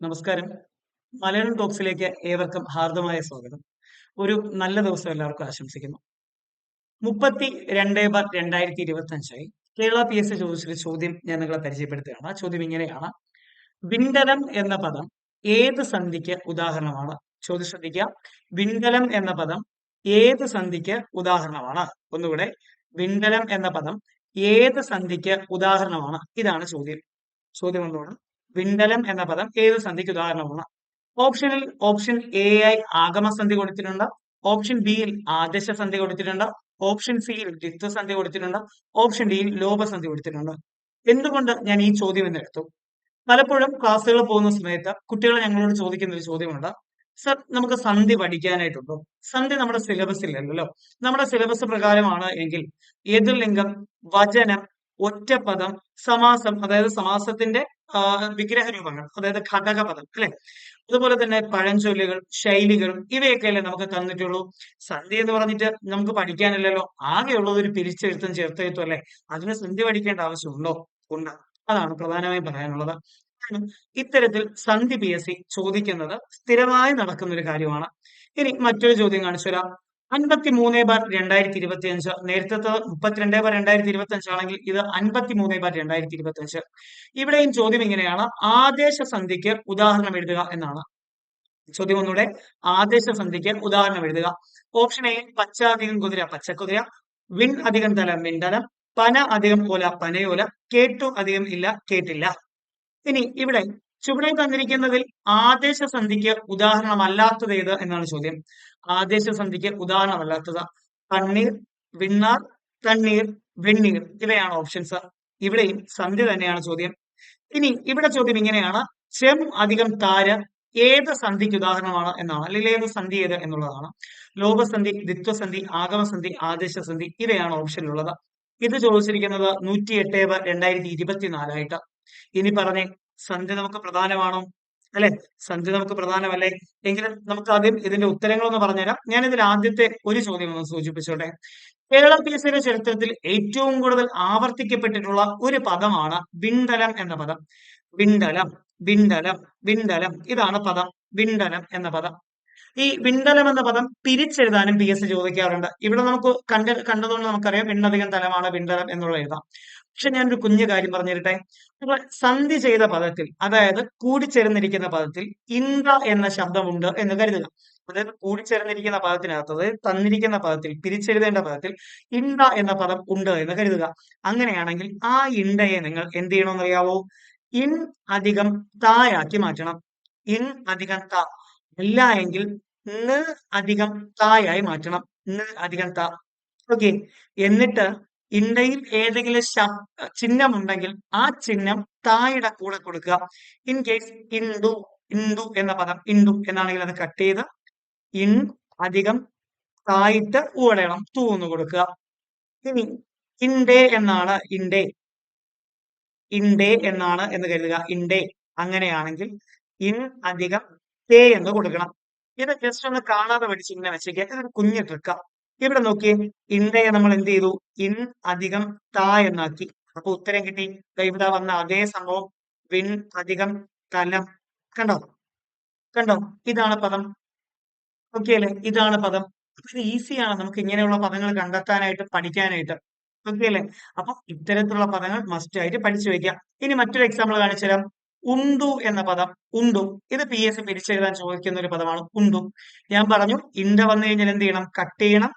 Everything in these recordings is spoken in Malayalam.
നമസ്കാരം. മലയാളം ടോക്സിലേക്ക് ഏവർക്കും ഹാർദമായ സ്വാഗതം. ഒരു നല്ല ദിവസം എല്ലാവർക്കും ആശംസിക്കുന്നു. മുപ്പത്തി രണ്ട് ബാർ രണ്ടായിരത്തി ഇരുപത്തി അഞ്ചായി കേരള പി എസ് ചോദിച്ചൊരു ചോദ്യം ഞാൻ നിങ്ങളെ പരിചയപ്പെടുത്തുകയാണ്. ആ ചോദ്യം ഇങ്ങനെയാണ്. വിണ്ടലം എന്ന പദം ഏത് സന്ധിക്ക് ഉദാഹരണമാണ്? ചോദ്യം ശ്രദ്ധിക്കുക. വിണ്ടലം എന്ന പദം ഏത് സന്ധിക്ക് ഉദാഹരണമാണ്? ഒന്നുകൂടെ. വിണ്ടലം എന്ന പദം ഏത് സന്ധിക്ക് ഉദാഹരണമാണ്? ഇതാണ് ചോദ്യം. ചോദ്യം ഒന്നുകൂടെ വിണ്ടലം എന്ന പദം ഏത് സന്ധിക്ക് ഉദാഹരണമാണ് ഓപ്ഷനിൽ ഓപ്ഷൻ എ ആയി ആഗമസന്ധി കൊടുത്തിട്ടുണ്ട്. ഓപ്ഷൻ ബിയിൽ ആദേശ സന്ധി കൊടുത്തിട്ടുണ്ട്. ഓപ്ഷൻ സിയിൽ ദ്വിത്വസന്ധി കൊടുത്തിട്ടുണ്ട്. ഓപ്ഷൻ ഡിയിൽ ലോപസന്ധി കൊടുത്തിട്ടുണ്ട്. എന്തുകൊണ്ട് ഞാൻ ഈ ചോദ്യം എന്ന് എടുത്തു? പലപ്പോഴും ക്ലാസ്സുകൾ പോകുന്ന സമയത്ത് കുട്ടികൾ ഞങ്ങളോട് ചോദിക്കുന്ന ഒരു ചോദ്യമുണ്ട്. സർ നമുക്ക് സന്ധി പഠിക്കാനായിട്ടുണ്ടോ? സന്ധി നമ്മുടെ സിലബസിലല്ലോ നമ്മുടെ സിലബസ് പ്രകാരമാണ് എങ്കിൽ എതിർലിംഗം വചനം ഒറ്റപ്പദം സമാസം അതായത് സമാസത്തിന്റെ വിഗ്രഹ രൂപങ്ങൾ അതായത് ഘടകപദം അല്ലെ? അതുപോലെ തന്നെ പഴഞ്ചൊല്ലുകൾ ശൈലികൾ ഇവയൊക്കെയല്ലേ നമുക്ക് തന്നിട്ടുള്ളൂ. സന്ധി എന്ന് പറഞ്ഞിട്ട് നമുക്ക് പഠിക്കാനില്ലല്ലോ. ആകെയുള്ളത് ഒരു പിരിച്ചെഴുത്തും ചേർത്തെഴുത്തും അല്ലേ? അതിന് സന്ധി പഠിക്കേണ്ട ആവശ്യമുണ്ടോ? ഉണ്ട്. അതാണ് പ്രധാനമായും പറയാനുള്ളത്. ഇത്തരത്തിൽ സന്ധി പി എസ് സി ചോദിക്കുന്നത് സ്ഥിരമായി നടക്കുന്ന ഒരു കാര്യമാണ്. ഇനി മറ്റൊരു ചോദ്യം കാണിച്ചു തരാം അൻപത്തി മൂന്ന് ബാർ രണ്ടായിരത്തി ഇരുപത്തി അഞ്ച് നേരത്തെ മുപ്പത്തിരണ്ട് ബാർ രണ്ടായിരത്തി ഇരുപത്തി അഞ്ചാണെങ്കിൽ ഇത് അൻപത്തി മൂന്ന് ബാർ രണ്ടായിരത്തി ഇരുപത്തി അഞ്ച് ഇവിടെയും ചോദ്യം ഇങ്ങനെയാണ്. ആദേശ സന്ധിക്ക് ഉദാഹരണം എഴുതുക എന്നാണ്. ചോദ്യം ഒന്നുകൂടെ. ആദേശ സന്ധിക്ക് ഉദാഹരണം എഴുതുക. ഓപ്ഷൻ എ പച്ച അധികം കുതിര പച്ചക്കുതിര വിൺ അധികം തല മിണ്ടലം പന അധികം പോല പനയോല. കേട്ടു അധികം ഇല്ല കേട്ടില്ല. ഇനി ഇവിടെ ചുവടെ തന്നിരിക്കുന്നതിൽ ആദേശ സന്ധിക്ക് ഉദാഹരണമല്ലാത്തത് ഏത് എന്നാണ് ചോദ്യം. ആദേശ സന്ധിക്ക് ഉദാഹരണമല്ലാത്തത് കണ്ണീർ വിണ്ണാർ തണ്ണീർ വെണ്ണീർ ഇവയാണ് ഓപ്ഷൻസ് ഇവിടെയും സന്ധി തന്നെയാണ് ചോദ്യം. ഇനി ഇവിടെ ചോദ്യം ഇങ്ങനെയാണ്. ചെം അധികം താര ഏത് സന്ധിക്ക് ഉദാഹരണമാണ് എന്നാണ്. അല്ലെങ്കിൽ ഏത് സന്ധി ഏത് എന്നുള്ളതാണ്. ലോകസന്ധി ദ്വിത്വസന്ധി ആഗമസന്ധി ആദേശസന്ധി ഇവയാണ് ഓപ്ഷനിലുള്ളത് ഇത് ചോദിച്ചിരിക്കുന്നത് നൂറ്റി എട്ട് രണ്ടായിരത്തി ഇരുപത്തിനാലായിട്ട് ഇനി പറഞ്ഞേ സന്ധി നമുക്ക് പ്രധാനമാണോ? അല്ലെ? സന്ധി നമുക്ക് പ്രധാനമല്ലേ? എങ്കിലും നമുക്ക് ആദ്യം ഇതിന്റെ ഉത്തരങ്ങളൊന്ന് പറഞ്ഞുതരാം. ഞാൻ ഇതിൽ ആദ്യത്തെ ഒരു ചോദ്യം ഒന്ന് സൂചിപ്പിച്ചോട്ടെ. കേരള പി എസ് സിയുടെ ചരിത്രത്തിൽ ഏറ്റവും കൂടുതൽ ആവർത്തിക്കപ്പെട്ടിട്ടുള്ള ഒരു പദമാണ് വിണ്ടലം എന്ന പദം. വിണ്ടലം വിണ്ടലം വിണ്ടലം ഇതാണ് പദം. വിണ്ടലം എന്ന പദം. ഈ വിണ്ടലം എന്ന പദം പിരിച്ചെഴുതാനും പി എസ് ചോദിക്കാറുണ്ട്. ഇവിടെ നമുക്ക് കണ്ട കണ്ടതുകൊണ്ട് നമുക്കറിയാം വിണ്ണധികം തലമാണ് വിണ്ടലം എന്നുള്ള എഴുതാം. പക്ഷെ ഞാനൊരു കുഞ്ഞു കാര്യം പറഞ്ഞിരട്ടെ നമ്മൾ സന്ധി ചെയ്ത പദത്തിൽ അതായത് കൂടിച്ചേർന്നിരിക്കുന്ന പദത്തിൽ ഇന്ദ്ര എന്ന ശബ്ദമുണ്ട് എന്ന് കരുതുക. അതായത് കൂടിച്ചേർന്നിരിക്കുന്ന പദത്തിനകത്ത് തന്നിരിക്കുന്ന പദത്തിൽ പിരിച്ചെഴുതേണ്ട പദത്തിൽ ഇണ്ട എന്ന പദം ഉണ്ട് എന്ന് കരുതുക. അങ്ങനെയാണെങ്കിൽ ആ ഇണ്ടയെ നിങ്ങൾ എന്ത് ചെയ്യണമെന്ന് അറിയാവോ ഇൻ അധികം തായാക്കി മാറ്റണം. ഇൻ അധികം ത. അല്ല എങ്കിൽ ന് അധികം തായായി മാറ്റണം. ന് അധികം ത. ഓക്കെ. എന്നിട്ട് ഇണ്ടയിൽ ഏതെങ്കിലും ചിഹ്നം ഉണ്ടെങ്കിൽ ആ ചിഹ്നം തായുടെ കൂടെ കൊടുക്കുക. ഇൻ കേസ് ഇന്ദു ഇന്ദു എന്ന പദം ഇന്ദു എന്നാണെങ്കിൽ അത് കട്ട് ചെയ്ത് ഇൻ അധികം തായിട്ട് ഊടയണം തൂന്ന് കൊടുക്കുക. ഇനി ഇൻഡേ എന്നാണ് ഇൻഡേ ഇൻഡേ എന്നാണ് എന്ന് കരുതുക. ഇൻഡേ അങ്ങനെയാണെങ്കിൽ ഇൻ അധികം തേ എന്ന് കൊടുക്കണം. ഇത് ജസ്റ്റ് ഒന്ന് കാണാതെ പഠിച്ച് ഇങ്ങനെ വെച്ചേക്കുക ഇതൊരു കുഞ്ഞു ട്രിക്ക ഇവിടെ നോക്കിയേ ഇന്ത്യയെ നമ്മൾ എന്ത് ചെയ്തു? ഇൻ അധികം താ എന്നാക്കി. അപ്പൊ ഉത്തരം കിട്ടി. ഇവിടെ വന്ന അതേ സംഭവം. വിൻ അധികം തലം കണ്ടോ? കണ്ടോ? ഇതാണ് പദം. ഓക്കെ അല്ലേ ഇതാണ് പദം. ഇത് ഈസിയാണ് നമുക്ക് ഇങ്ങനെയുള്ള പദങ്ങൾ കണ്ടെത്താനായിട്ട് പഠിക്കാനായിട്ട്. ഓക്കെ അല്ലേ അപ്പൊ ഇത്തരത്തിലുള്ള പദങ്ങൾ മസ്റ്റ് ആയിട്ട് പഠിച്ചു വെക്കാം. ഇനി മറ്റൊരു എക്സാമ്പിൾ കാണിച്ചു തരാം ഉണ്ടു എന്ന പദം ഉണ്ടു ഇത് പി എസ് സി പിരിച്ചെഴുതാൻ ചോദിക്കുന്ന ഒരു പദമാണ് ഉണ്ടു ഞാൻ പറഞ്ഞു ഇണ്ട വന്നു കഴിഞ്ഞാൽ എന്ത് ചെയ്യണം? കട്ട് ചെയ്യണം.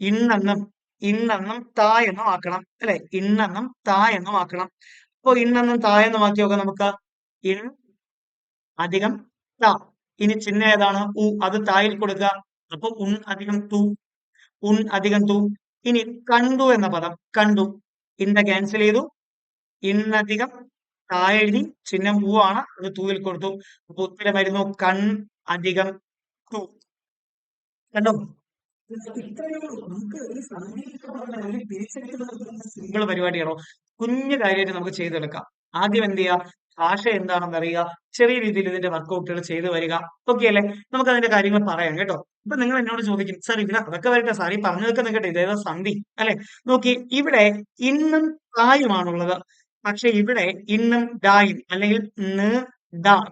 ഇണ്ണെന്നും ഇണ്ണെന്നും താ എന്നും ആക്കണം. അല്ലെ? ഇണ്ണെന്നും താ എന്നും ആക്കണം. അപ്പൊ ഇണ്ണെന്നും താ എന്നും ആക്കി നോക്കാം നമുക്ക്. ഇൻ അധികം ത. ഇനി ചിഹ്നം ഏതാണ്? ഉ. അത് തായിൽ കൊടുക്കുക. അപ്പൊ ഉൺ അധികം തു. ഉൺ അധികം തു. ഇനി കണ്ടു എന്ന പദം കണ്ടു. ഇന്ന ക്യാൻസൽ ചെയ്തു. ഇന്നധികം താഴെ എഴുതി ചിഹ്നം ഉ ആണ് അത് തൂവിൽ കൊടുത്തു. അപ്പൊ ഉത്തരം വരുന്നു കൺ അധികം ടു കണ്ടോ? സിമ്പിൾ പരിപാടിയാണോ? കുഞ്ഞു കാര്യമായിട്ട് നമുക്ക് ചെയ്തെടുക്കാം. ആദ്യം എന്ത് ചെയ്യാം? ഭാഷ എന്താണെന്ന് അറിയുക. ചെറിയ രീതിയിൽ ഇതിന്റെ വർക്കൗട്ടുകൾ ചെയ്തു വരിക. ഓക്കെ അല്ലേ നമുക്ക് അതിന്റെ കാര്യങ്ങൾ പറയാം കേട്ടോ. ഇപ്പൊ നിങ്ങൾ എന്നോട് ചോദിക്കും സാർ ഇതിന് അതൊക്കെ വരട്ടെ. സാർ ഈ പറഞ്ഞതൊക്കെ നിൽക്കട്ടെ ഇതേതാ സന്ധി? അല്ലെ? നോക്കി ഇവിടെ ഇന്നും തായുമാണുള്ളത് പക്ഷെ ഇവിടെ ഇന്നും ഡായും അല്ലെങ്കിൽ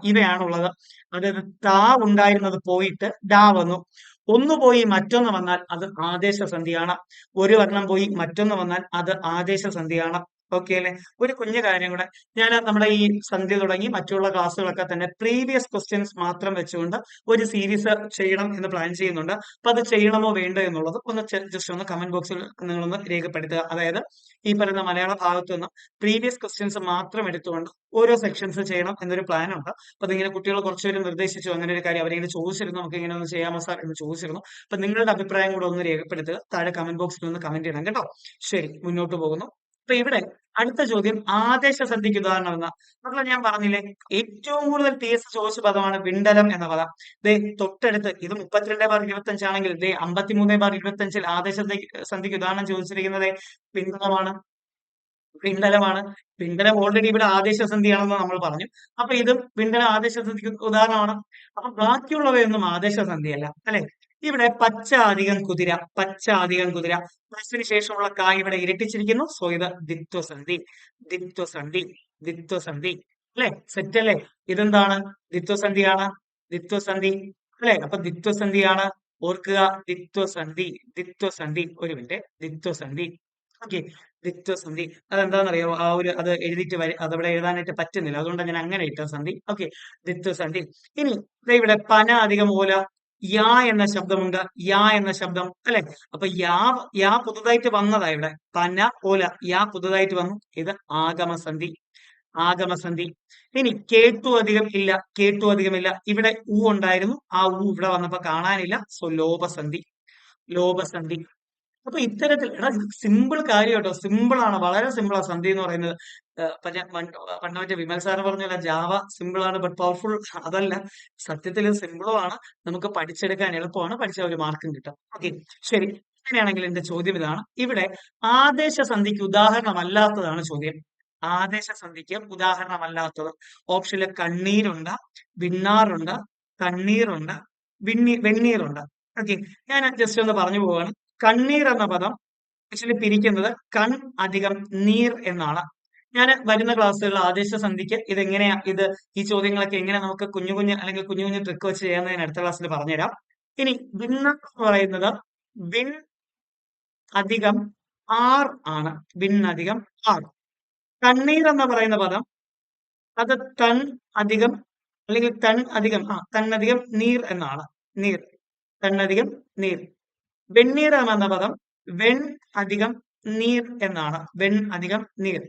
ഇവയാണുള്ളത്. അതായത് താ ഉണ്ടായിരുന്നത് പോയിട്ട് ഡാ വന്നു. ഒന്ന് പോയി മറ്റൊന്ന് വന്നാൽ അത് ആദേശസന്ധിയാണ്. ഒരു വർണം പോയി മറ്റൊന്ന് വന്നാൽ അത് ആദേശ സന്ധിയാണ് ഓക്കെ അല്ലെ ഒരു കുഞ്ഞു കാര്യം കൂടെ. ഞാൻ നമ്മുടെ ഈ സന്ധ്യ തുടങ്ങി മറ്റുള്ള ക്ലാസ്സുകളൊക്കെ തന്നെ പ്രീവിയസ് ക്വസ്റ്റ്യൻസ് മാത്രം വെച്ചുകൊണ്ട് ഒരു സീരീസ് ചെയ്യണം എന്ന് പ്ലാൻ ചെയ്യുന്നുണ്ട്. അപ്പൊ അത് ചെയ്യണമോ വേണ്ടോ എന്നുള്ളത് ഒന്ന് ജസ്റ്റ് ഒന്ന് കമന്റ് ബോക്സിൽ നിങ്ങളൊന്ന് രേഖപ്പെടുത്തുക. അതായത് ഈ പറയുന്ന മലയാള ഭാഗത്തു നിന്ന് പ്രീവിയസ് ക്വസ്റ്റ്യൻസ് മാത്രം എടുത്തുകൊണ്ട് ഓരോ സെക്ഷൻസ് ചെയ്യണം എന്നൊരു പ്ലാൻ ഉണ്ട്. അപ്പൊ അതിങ്ങനെ കുട്ടികൾ കുറച്ചുപേര് നിർദ്ദേശിച്ചു. അങ്ങനെ ഒരു കാര്യം അവരിങ്ങനെ ചോദിച്ചിരുന്നു. നമുക്ക് ഇങ്ങനെ ഒന്ന് ചെയ്യാമോ സാർ എന്ന് ചോദിച്ചിരുന്നു. അപ്പൊ നിങ്ങളുടെ അഭിപ്രായം കൂടെ ഒന്ന് രേഖപ്പെടുത്തുക. താഴെ കമന്റ് ബോക്സിൽ ഒന്ന് കമന്റ് ചെയ്യണം കേട്ടോ. ശരി മുന്നോട്ട് പോകുന്നു. അപ്പൊ ഇവിടെ അടുത്ത ചോദ്യം ആദേശ സന്ധിക്ക് ഉദാഹരണം എന്ന മക്കളെ ഞാൻ പറഞ്ഞില്ലേ ഏറ്റവും കൂടുതൽ പി എസ് ചോദിച്ച പദമാണ് വിണ്ടലം എന്ന പദം. ദേ തൊട്ടടുത്ത് ഇത് മുപ്പത്തിരണ്ട് ബാർ ഇരുപത്തി അഞ്ചാണെങ്കിൽ ദേ അമ്പത്തിമൂന്ന് ബാർ ഇരുപത്തി അഞ്ചിൽ ആദേശ സന്ധിക്ക് ഉദാഹരണം ചോദിച്ചിരിക്കുന്നത് പിന്തുണമാണ് പിണ്ടലമാണ് പിണ്ടലം ഓൾറെഡി ഇവിടെ ആദേശ സന്ധിയാണെന്ന് നമ്മൾ പറഞ്ഞു. അപ്പൊ ഇതും പിണ്ടലം ആദേശ സന്ധിക്ക് ഉദാഹരണമാണ്. അപ്പൊ ബാക്കിയുള്ളവയൊന്നും ആദേശ സന്ധിയല്ല അല്ലെ? ഇവിടെ പച്ച അധികം കുതിര പച്ച അധികം കുതിര. പ്ലസിന് ശേഷമുള്ള കാ ഇവിടെ ഇരട്ടിച്ചിരിക്കുന്നു. സോ ഇത് ദിത്വസന്ധി ദിത്വസന്ധി ദിത്വസന്ധി. അല്ലെ? സെറ്റ് അല്ലേ? ഇതെന്താണ്? ദിത്വസന്ധിയാണ്. ദിത്വസന്ധി. അല്ലെ? അപ്പൊ ദിത്വസന്ധിയാണ്. ഓർക്കുക ദിത്വസന്ധി ദിത്വസന്ധി. ഒരു മിനിറ്റ് ദിത്വസന്ധി. ഓക്കെ ദിത്വസന്ധി. അതെന്താണെന്നറിയോ ആ ഒരു അത് എഴുതിയിട്ട് വരി അതവിടെ എഴുതാനായിട്ട് പറ്റുന്നില്ല. അതുകൊണ്ട് ഞാൻ അങ്ങനെ ഇട്ട സന്ധി. ഓക്കെ ദിത്വസന്ധി. ഇനി ഇവിടെ പന അധികം മൂല യാ എന്ന ശബ്ദമുണ്ട്. യാ എന്ന ശബ്ദം അല്ലെ? അപ്പൊ യാ യാ പുതുതായിട്ട് വന്നതാ ഇവിടെ. പന ഓല യാ പുതുതായിട്ട് വന്നു. ഇത് ആഗമസന്ധി. ആഗമസന്ധി. ഇനി കേട്ടു അധികം ഇല്ല കേട്ടു അധികം ഇല്ല. ഇവിടെ ഊ ഉണ്ടായിരുന്നു. ആ ഊ ഇവിടെ വന്നപ്പോ കാണാനില്ല. സോ ലോപസന്ധി. ലോപസന്ധി. അപ്പൊ ഇത്തരത്തിൽ എടാ സിമ്പിൾ കാര്യം കേട്ടോ. സിമ്പിൾ ആണ് വളരെ സിമ്പിൾ ആണ് സന്ധി എന്ന് പറയുന്നത്. പണ്ട് വിമൽ സാർ പറഞ്ഞ ജാവ സിമ്പിൾ ആണ് ബട്ട് പവർഫുൾ അതല്ല. സത്യത്തിൽ സിമ്പിളും ആണ് നമുക്ക് പഠിച്ചെടുക്കാൻ എളുപ്പമാണ്. പഠിച്ച ഒരു മാർക്കും കിട്ടും. ഓക്കെ ശരി. അങ്ങനെയാണെങ്കിൽ എന്റെ ചോദ്യം ഇതാണ്. ഇവിടെ ആദേശ സന്ധിക്ക് ഉദാഹരണമല്ലാത്തതാണ് ചോദ്യം. ആദേശ സന്ധിക്ക് ഉദാഹരണമല്ലാത്തത്. ഓപ്ഷനിൽ കണ്ണീരുണ്ട് വിണ്ണാറുണ്ട് കണ്ണീറുണ്ട് വിണ്ണീ വെണ്ണീറുണ്ട് ഓക്കെ ഞാൻ ജസ്റ്റ് ഒന്ന് പറഞ്ഞു പോവാണ്. കണ്ണീർ എന്ന പദം ആക്ച്വലി പിരിക്കുന്നത് കൺ അധികം നീർ എന്നാണ്. ഞാൻ വരുന്ന ക്ലാസ്സുകളിൽ ആദേശ സന്ധിക്ക് ഇതെങ്ങനെയാ ഇത് ഈ ചോദ്യങ്ങളൊക്കെ എങ്ങനെ നമുക്ക് കുഞ്ഞു കുഞ്ഞു അല്ലെങ്കിൽ കുഞ്ഞു കുഞ്ഞു ട്രിക്ക് വെച്ച് ചെയ്യാമെന്ന് ഞാൻ അടുത്ത ക്ലാസ്സിൽ പറഞ്ഞുതരാം. ഇനി വിണ്ണ എന്ന് പറയുന്നത് വിൺ അധികം ആർ ആണ്. വിൺ അധികം ആർ. കണ്ണീർ എന്ന് പറയുന്ന പദം അത് തൺ അധികം അല്ലെങ്കിൽ തൺ അധികം ആ തണ്ണധികം നീർ എന്നാണ്. നീർ. തണ്ണധികം നീർ. വെണ്ണീറം എന്ന പദം വെൺ അധികം നീർ എന്നാണ്. വെൺ അധികം നീർ.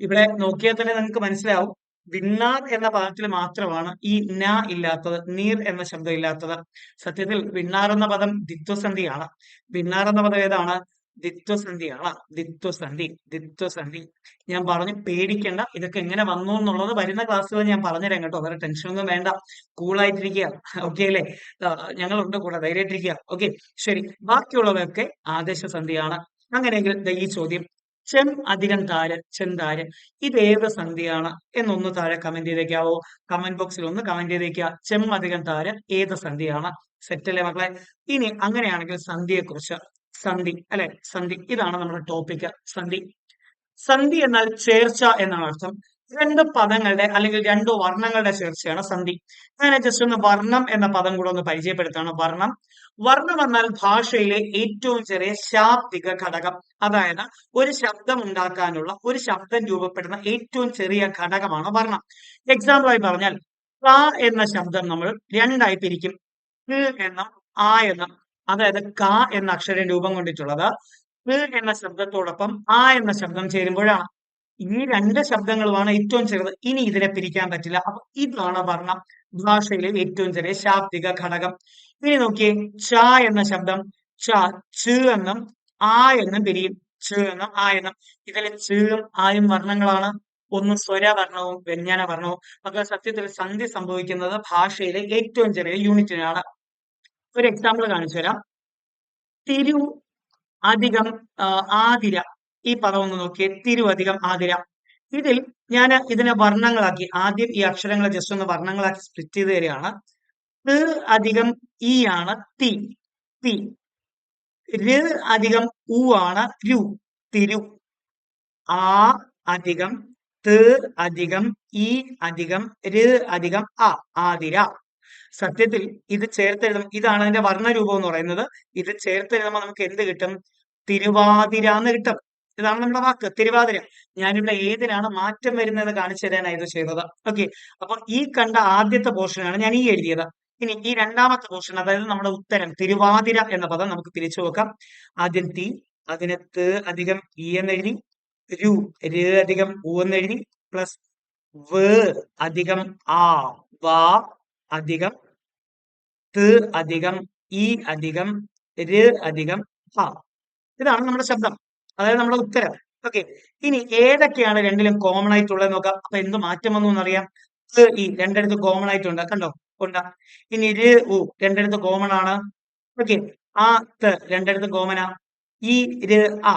ഇവിടെ നോക്കിയാൽ തന്നെ നിങ്ങൾക്ക് മനസ്സിലാവും. വിണ്ണാർ എന്ന പദത്തിൽ മാത്രമാണ് ഈ ന ഇല്ലാത്തത് നീർ എന്ന ശബ്ദം ഇല്ലാത്തത്. സത്യത്തിൽ വിണ്ണാർ എന്ന പദം ദിത്വസന്ധിയാണ് വിണ്ണാർ എന്ന പദം ഏതാണ്? ദിത്വസന്ധിയാണ് ദിത്വസന്ധി ദിത്വസന്ധി. ഞാൻ പറഞ്ഞു പേടിക്കേണ്ട ഇതൊക്കെ എങ്ങനെ വന്നു എന്നുള്ളത് വരുന്ന ക്ലാസ്സുകൾ ഞാൻ പറഞ്ഞുതരാം കേട്ടോ. വേറെ ടെൻഷനൊന്നും വേണ്ട. കൂളായിട്ടിരിക്കുക ഓക്കെ അല്ലേ? ഞങ്ങളുണ്ട് കൂടെ. ധൈര്യമായിട്ടിരിക്കുക. ഓക്കെ ശരി. ബാക്കിയുള്ളവയൊക്കെ ആദേശസന്ധിയാണ്. അങ്ങനെയെങ്കിൽ ഈ ചോദ്യം. ചെം അധികം താര് ചെന്താര് ഇത് ഏത് സന്ധിയാണ്? എന്നൊന്ന് താഴെ കമന്റ് ചെയ്തേക്കാവോ. കമന്റ് ബോക്സിൽ ഒന്ന് കമന്റ് ചെയ്തേക്കുക. ചെം അധികം താര് ഏത് സന്ധിയാണ്? സെറ്റല്ലേ മക്കളെ? ഇനി അങ്ങനെയാണെങ്കിൽ സന്ധിയെ കുറിച്ച് സന്ധി അല്ലെ? സന്ധി. ഇതാണ് നമ്മുടെ ടോപ്പിക് സന്ധി. സന്ധി എന്നാൽ ചേർച്ച എന്നാണ് അർത്ഥം. രണ്ട് പദങ്ങളുടെ അല്ലെങ്കിൽ രണ്ട് വർണങ്ങളുടെ ചേർച്ചയാണ് സന്ധി. അങ്ങനെ ജസ്റ്റ് ഒന്ന് വർണം എന്ന പദം കൂടെ ഒന്ന് പരിചയപ്പെടുത്താണ് വർണം. വർണം എന്നാൽ ഭാഷയിലെ ഏറ്റവും ചെറിയ ശാബ്ദിക ഘടകം. അതായത് ഒരു ശബ്ദം ഉണ്ടാക്കാനുള്ള ഒരു ശബ്ദം രൂപപ്പെടുന്ന ഏറ്റവും ചെറിയ ഘടകമാണ് വർണം. എക്സാമ്പിൾ ആയി പറഞ്ഞാൽ ക എന്ന ശബ്ദം നമ്മൾ രണ്ടായി പിരിക്കും. എന്നും ആ എന്നും അതായത് ക എന്ന അക്ഷരം രൂപം കൊണ്ടിട്ടുള്ളത് എന്ന ശബ്ദത്തോടൊപ്പം ആ എന്ന ശബ്ദം ചേരുമ്പോഴാണ് ഈ രണ്ട് ശബ്ദങ്ങളുമാണ് ഏറ്റവും ചെറുത്. ഇനി ഇതിനെ പിരിക്കാൻ പറ്റില്ല. അപ്പൊ ഇതാണ് വർണം. ഭാഷയിലെ ഏറ്റവും ചെറിയ ശാബ്ദിക ഘടകം. ഇനി നോക്കിയേ. ച എന്ന ശബ്ദം ച ച് എന്നും ആ എന്നും പിരിയും. ച് എന്നും ആ എന്നും. ഇതിലെ ചും ആയും വർണങ്ങളാണ്. ഒന്ന് സ്വരവർണവും വ്യഞ്ജന വർണവും അപ്പൊ സത്യത്തിൽ സന്ധി സംഭവിക്കുന്നത് ഭാഷയിലെ ഏറ്റവും ചെറിയ യൂണിറ്റിനാണ്. ഒരു എക്സാമ്പിൾ കാണിച്ചു തരാം. തിരു അധികം ആതിര. ഈ പദം ഒന്ന് നോക്കിയേ. തിരു അധികം ആതിര. ഇതിൽ ഞാൻ ഇതിനെ വർണങ്ങളാക്കി. ആദ്യം ഈ അക്ഷരങ്ങളെ ജസ്റ്റ് ഒന്ന് വർണങ്ങളാക്കി സ്പ്ലിറ്റ് ചെയ്ത് തരികയാണ്. അധികം ഇ ആണ് തി. തി. അധികം ഉ ആണ് രു. തിരു. ആ അധികം ത് അധികം ഇ അധികം ര് അധികം അ. ആതിര. സത്യത്തിൽ ഇത് ചേർത്തെഴുതും ഇതാണ് അതിന്റെ വർണരൂപം എന്ന് പറയുന്നത്. ഇത് ചേർത്തെഴുതുമ്പോൾ നമുക്ക് എന്ത് കിട്ടും? തിരുവാതിര എന്ന് കിട്ടും. ഇതാണ് നമ്മുടെ വാക്ക് തിരുവാതിര. ഞാനിവിടെ ഏതിനാണ് മാറ്റം വരുന്നത് കാണിച്ചു തരാനായത് ചെയ്തത്. ഓക്കെ. അപ്പൊ ഈ കണ്ട ആദ്യത്തെ പോർഷനാണ് ഞാൻ ഈ എഴുതിയത്. ഇനി ഈ രണ്ടാമത്തെ പോർഷൻ അതായത് നമ്മുടെ ഉത്തരം തിരുവാതിര എന്ന പദം നമുക്ക് തിരിച്ചു നോക്കാം. ആദ്യം തി അതിന് അധികം ഇ എന്നെഴുതി രു ര് അധികം ഉ എന്നെഴുതി പ്ലസ് വ് അധികം ആ വാ അധികം ത് അധികം ഇ അധികം ര് അധികം ഹ. ഇതാണ് നമ്മുടെ ശബ്ദം. അതായത് നമ്മുടെ ഉത്തരം. ഓക്കെ. ഇനി ഏതൊക്കെയാണ് രണ്ടിലും കോമൺ ആയിട്ടുള്ളത് നോക്കാം. അപ്പൊ എന്ത് മാറ്റം വന്നു എന്നറിയാം? ത് ഇ രണ്ടിടത്ത് കോമൺ ആയിട്ടുണ്ട്. കണ്ടോ? ഉണ്ട്. ഇനി ര് ഉ രണ്ടിടത്ത് കോമൺ ആണ്. ഓക്കെ. ആ ത് രണ്ടിടത്ത് കോമനാ ഇ ര് ആ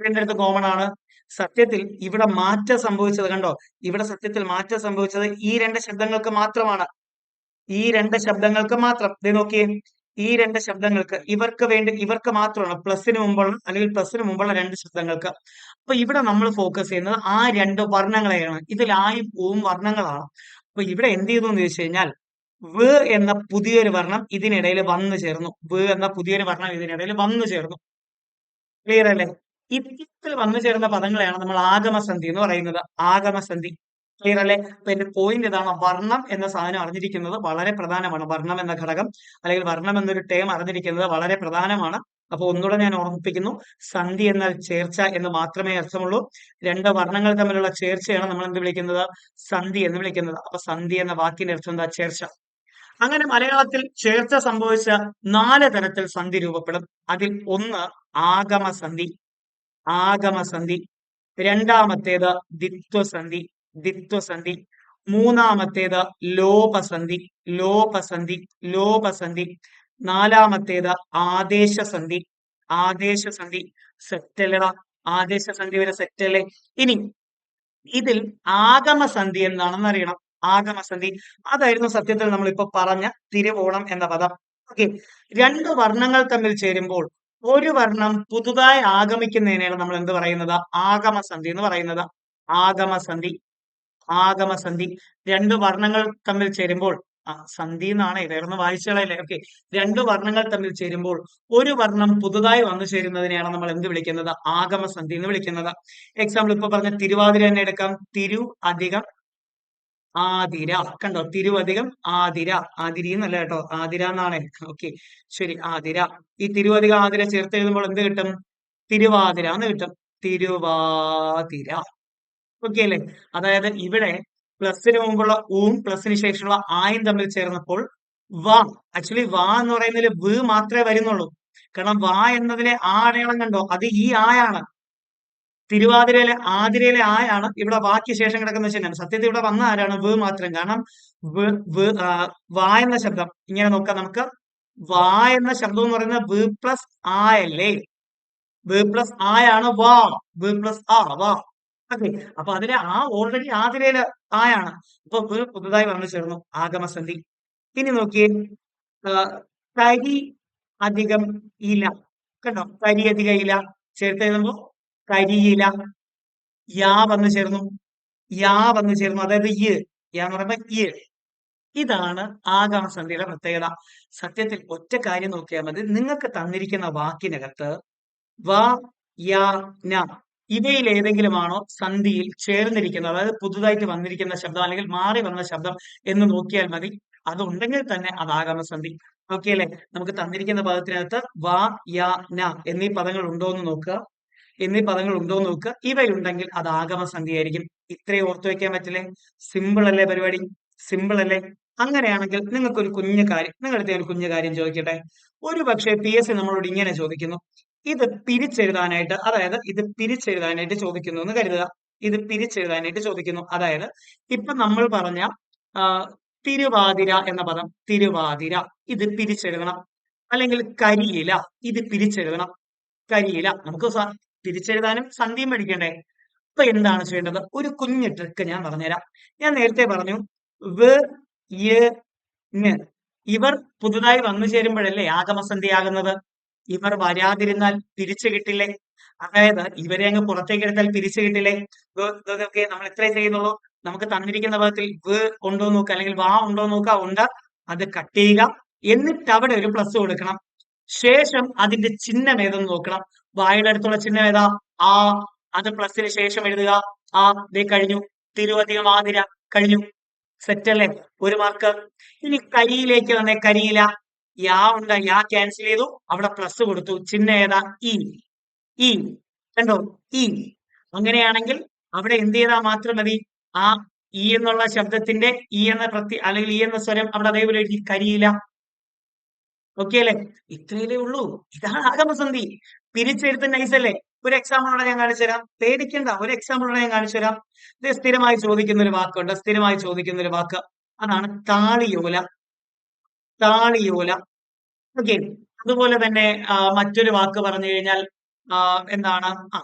രണ്ടിടത്ത് കോമൺ ആണ്. സത്യത്തിൽ ഇവിടെ മാറ്റം സംഭവിച്ചത് കണ്ടോ? ഇവിടെ സത്യത്തിൽ മാറ്റം സംഭവിച്ചത് ഈ രണ്ട് ശബ്ദങ്ങൾക്ക് മാത്രമാണ്. ഈ രണ്ട് ശബ്ദങ്ങൾക്ക് മാത്രം. നോക്കിയേ. ഈ രണ്ട് ശബ്ദങ്ങൾക്ക് ഇവർക്ക് വേണ്ടി ഇവർക്ക് മാത്രമാണ് പ്ലസിന് മുമ്പുള്ള അല്ലെങ്കിൽ പ്ലസിന് മുമ്പുള്ള രണ്ട് ശബ്ദങ്ങൾക്ക്. അപ്പൊ ഇവിടെ നമ്മൾ ഫോക്കസ് ചെയ്യുന്നത് ആ രണ്ട് വർണങ്ങളെയാണ്. ഇതിൽ ആയും പൂവും വർണങ്ങളാണ്. അപ്പൊ ഇവിടെ എന്ത് ചെയ്തു എന്ന് ചോദിച്ചു കഴിഞ്ഞാൽ വ് എന്ന പുതിയൊരു വർണം ഇതിനിടയിൽ വന്നു ചേർന്നു. വ് എന്ന പുതിയൊരു വർണം ഇതിനിടയിൽ വന്നു ചേർന്നു. ക്ലിയർ അല്ലേ? ഇത്തരത്തിൽ വന്നു ചേർന്ന പദങ്ങളെയാണ് നമ്മൾ ആഗമസന്ധി എന്ന് പറയുന്നത്. ആഗമസന്ധി. ക്ലിയർ അല്ലേ അപ്പൊ എന്റെ പോയിന്റ് ഇതാണ്. വർണം എന്ന സാധനം അറിഞ്ഞിരിക്കുന്നത് വളരെ പ്രധാനമാണ്. വർണം എന്ന ഘടകം അല്ലെങ്കിൽ വർണം എന്നൊരു ടേം അറിഞ്ഞിരിക്കുന്നത് വളരെ പ്രധാനമാണ്. അപ്പൊ ഒന്നുകൂടെ ഞാൻ ഓർമ്മിപ്പിക്കുന്നു. സന്ധി എന്നാൽ ചേർച്ച എന്ന് മാത്രമേ അർത്ഥമുള്ളൂ. രണ്ട് വർണങ്ങൾ തമ്മിലുള്ള ചേർച്ചയാണ് നമ്മൾ എന്ത് വിളിക്കുന്നത്? സന്ധി എന്ന് വിളിക്കുന്നത്. അപ്പൊ സന്ധി എന്ന വാക്കിന്റെ അർത്ഥം എന്താ? ചേർച്ച. അങ്ങനെ മലയാളത്തിൽ ചേർച്ച സംഭവിച്ച നാല് തരത്തിൽ സന്ധി രൂപപ്പെടും. അതിൽ ഒന്ന് ആഗമസന്ധി ആഗമസന്ധി. രണ്ടാമത്തേത് ദിത്വസന്ധി. ദിത്വസന്ധി. മൂന്നാമത്തേത് ലോപസന്ധി. ലോപസന്ധി. ലോപസന്ധി. നാലാമത്തേത് ആദേശസന്ധി. ആദേശസന്ധി. സെറ്റലട ആദേശസന്ധി വരെ സെറ്റല്ലേ? ഇനി ഇതിൽ ആഗമസന്ധി എന്താണെന്ന് അറിയണം. ആഗമസന്ധി. അതായിരുന്നു സത്യത്തിൽ നമ്മൾ നമ്മളിപ്പോ പറഞ്ഞ തിരുവോണം എന്ന പദം. ഓക്കെ. രണ്ട് വർണങ്ങൾ തമ്മിൽ ചേരുമ്പോൾ ഒരു വർണം പുതുതായി ആഗമിക്കുന്നതിനെയാണ് നമ്മൾ എന്ത് പറയുന്നത്? ആഗമസന്ധി എന്ന് പറയുന്നത്. ആഗമസന്ധി. ആഗമസന്ധി. രണ്ട് വർണങ്ങൾ തമ്മിൽ ചേരുമ്പോൾ ആ സന്ധി എന്നാണ് ഇതായിരുന്നു വായിച്ചുകളല്ലേ? ഓക്കെ. രണ്ട് വർണങ്ങൾ തമ്മിൽ ചേരുമ്പോൾ ഒരു വർണം പുതുതായി വന്നു ചേരുന്നതിനെയാണ് നമ്മൾ എന്ത് വിളിക്കുന്നത്? ആഗമ ആഗമസന്ധി എന്ന് വിളിക്കുന്നത്. എക്സാമ്പിൾ ഇപ്പൊ പറഞ്ഞ തിരുവാതിര തന്നെ എടുക്കാം. തിരു അധികം ആതിര. കണ്ടോ? തിരു അധികം ആതിര. ആതിരി എന്നല്ല കേട്ടോ. ആതിര എന്നാണ്. ഓക്കെ. ശരി. ആതിര. ഈ തിരു അധികം ആതിര ചേർത്ത് എഴുതുമ്പോൾ എന്ത് കിട്ടും? തിരുവാതിര എന്ന് കിട്ടും. തിരുവാതിര. ഓക്കെ അല്ലേ അതായത് ഇവിടെ പ്ലസിന് മുമ്പുള്ള ഊം പ്ലസിന് ശേഷമുള്ള ആയും തമ്മിൽ ചേർന്നപ്പോൾ വാ ആക്ച്വലി വാ എന്ന് പറയുന്നതിൽ വ് മാത്രമേ വരുന്നുള്ളൂ. കാരണം വാ എന്നതിലെ ആ അടയാളം കണ്ടോ? അത് ഈ ആയാണ്. തിരുവാതിരയിലെ ആതിരയിലെ ആയാണ് ഇവിടെ വാക്ക് ശേഷം കിടക്കുന്ന ചിഹ്നം. സത്യത്തിൽ ഇവിടെ വന്ന ആരാണ്? വ് മാത്രം. കാരണം വ് എന്ന ശബ്ദം. ഇങ്ങനെ നോക്കാം നമുക്ക്. വാ എന്ന ശബ്ദം എന്ന് പറയുന്നത് വ് പ്ലസ് ആ അല്ലേ? വ് പ്ലസ് ആയാണ് വാ. വ് പ്ലസ് ആ വാ. ഓക്കെ അപ്പൊ അതിലെ ആ ഓൾറെഡി ആതിരയിൽ ആയാണ് അപ്പൊ ഒരു പുതുതായി വന്നു ചേർന്നു ആഗമസന്ധി. ഇനി നോക്കിയേ കരി അധികം ഇല. കണ്ടോ? കരി അധിക ഇല. ചേർത്ത് എഴുതുമ്പോ കരിയില യാ വന്നു ചേർന്നു. യാ വന്നു ചേർന്നു. അതായത് ഇ യാ എന്ന് പറയുമ്പോ ഇ ഇതാണ് ആഗമസന്ധിയുടെ പ്രത്യേകത. സത്യത്തിൽ ഒറ്റ കാര്യം നോക്കിയാൽ മതി. നിങ്ങൾക്ക് തന്നിരിക്കുന്ന വാക്കിനകത്ത് വ യ ന ഇവയിൽ ഏതെങ്കിലുമാണോ സന്ധിയിൽ ചേർന്നിരിക്കുന്നത്? അതായത് പുതുതായിട്ട് വന്നിരിക്കുന്ന ശബ്ദം അല്ലെങ്കിൽ മാറി വന്ന ശബ്ദം എന്ന് നോക്കിയാൽ മതി. അതുണ്ടെങ്കിൽ തന്നെ അത് ആഗമസന്ധി ഓക്കെ അല്ലെ നമുക്ക് തന്നിരിക്കുന്ന പദത്തിനകത്ത് വാ യ ന എന്നീ പദങ്ങൾ ഉണ്ടോ എന്ന് നോക്കുക. എന്നീ പദങ്ങൾ ഉണ്ടോ എന്ന് നോക്കുക. ഇവയുണ്ടെങ്കിൽ അത് ആഗമസന്ധി ആയിരിക്കും ഇത്രയും ഓർത്തു വെക്കാൻ പറ്റില്ലേ? സിമ്പിൾ അല്ലേ പരിപാടി? സിമ്പിൾ അല്ലേ? അങ്ങനെയാണെങ്കിൽ നിങ്ങൾക്ക് ഒരു കുഞ്ഞു കാര്യം നിങ്ങളുടെ ഒരു കുഞ്ഞു കാര്യം ചോദിക്കട്ടെ? ഒരു പക്ഷേ പി എസ് സി നമ്മളോട് ഇങ്ങനെ ചോദിക്കുന്നു. ഇത് പിരിച്ചെഴുതാനായിട്ട് അതായത് ഇത് പിരിച്ചെഴുതാനായിട്ട് ചോദിക്കുന്നു എന്ന് കരുതുക. ഇത് പിരിച്ചെഴുതാനായിട്ട് ചോദിക്കുന്നു. അതായത് ഇപ്പൊ നമ്മൾ പറഞ്ഞ തിരുവാതിര എന്ന പദം തിരുവാതിര ഇത് പിരിച്ചെഴുതണം. അല്ലെങ്കിൽ കരിയില ഇത് പിരിച്ചെഴുതണം. കരിയില നമുക്ക് തിരിച്ചെഴുതാനും സന്ധിയും പഠിക്കണ്ടേ? അപ്പൊ എന്താണ് ചെയ്യേണ്ടത്? ഒരു കുഞ്ഞു ട്രിക്ക് ഞാൻ പറഞ്ഞുതരാം. ഞാൻ നേരത്തെ പറഞ്ഞു ഇവർ പുതുതായി വന്നു ചേരുമ്പോഴല്ലേ ആഗമസന്ധി ആകുന്നത് ഇവർ വരാതിരുന്നാൽ തിരിച്ചു കിട്ടില്ലേ? അതായത് ഇവരെ അങ്ങ് പുറത്തേക്ക് എടുത്താൽ പിരിച്ചു കിട്ടില്ലേ? ഇതൊക്കെ നമ്മൾ ഇത്രേ ചെയ്യുന്നുള്ളൂ. നമുക്ക് തന്നിരിക്കുന്ന ഭാഗത്തിൽ വ് ഉണ്ടോ നോക്കുക അല്ലെങ്കിൽ വാ ഉണ്ടോ നോക്കുക ഉണ്ട്. അത് കട്ട് ചെയ്യുക. എന്നിട്ട് അവിടെ ഒരു പ്ലസ് കൊടുക്കണം. ശേഷം അതിന്റെ ചിഹ്നം ഏതെന്ന് നോക്കണം. വായുടെ അടുത്തുള്ള ചിഹ്നം ഏതാ? ആ. അത് പ്ലസിന് ശേഷം എഴുതുക. ആ ദേ കഴിഞ്ഞു. തിരുവധികം ആതിര കഴിഞ്ഞു. സെറ്റ് അല്ലേ? ഒരു മാർക്ക് ഇനി കരിയിലേക്ക് വന്നേ കരിയില. യാ ഉണ്ട് യാ ക്യാൻസൽ ചെയ്തു. അവിടെ പ്ലസ് കൊടുത്തു. ചിഹ്നം ഏതാ? ഇ ഇ കണ്ടോ? ഇ അങ്ങനെയാണെങ്കിൽ അവിടെ എന്ത് ചെയ്താൽ മാത്രം മതി? ആ ഇ എന്നുള്ള ശബ്ദത്തിന്റെ ഇ എന്ന പ്രത്യേക അല്ലെങ്കിൽ ഇ എന്ന സ്വരം അവിടെ അതേപോലെ എഴുതി. കരിയില. ഓക്കെ അല്ലേ? ഇത്രയല്ലേ ഉള്ളൂ. ഇതാണ് ആഗമസന്ധി. പിരിച്ചെഴുത്ത് നൈസ് അല്ലേ? ഒരു എക്സാമ്പിളോടെ ഞാൻ കാണിച്ചു തരാം. പേടിക്കണ്ട. ഒരു എക്സാമ്പിളോടെ ഞാൻ കാണിച്ചു തരാം. ഇത് സ്ഥിരമായി ചോദിക്കുന്ന ഒരു വാക്കുണ്ട്. സ്ഥിരമായി ചോദിക്കുന്ന ഒരു വാക്ക്. അതാണ് താളിയോല. താളിയോല. ഓക്കെ. അതുപോലെ തന്നെ മറ്റൊരു വാക്ക് പറഞ്ഞു കഴിഞ്ഞാൽ എന്താണ്? ആ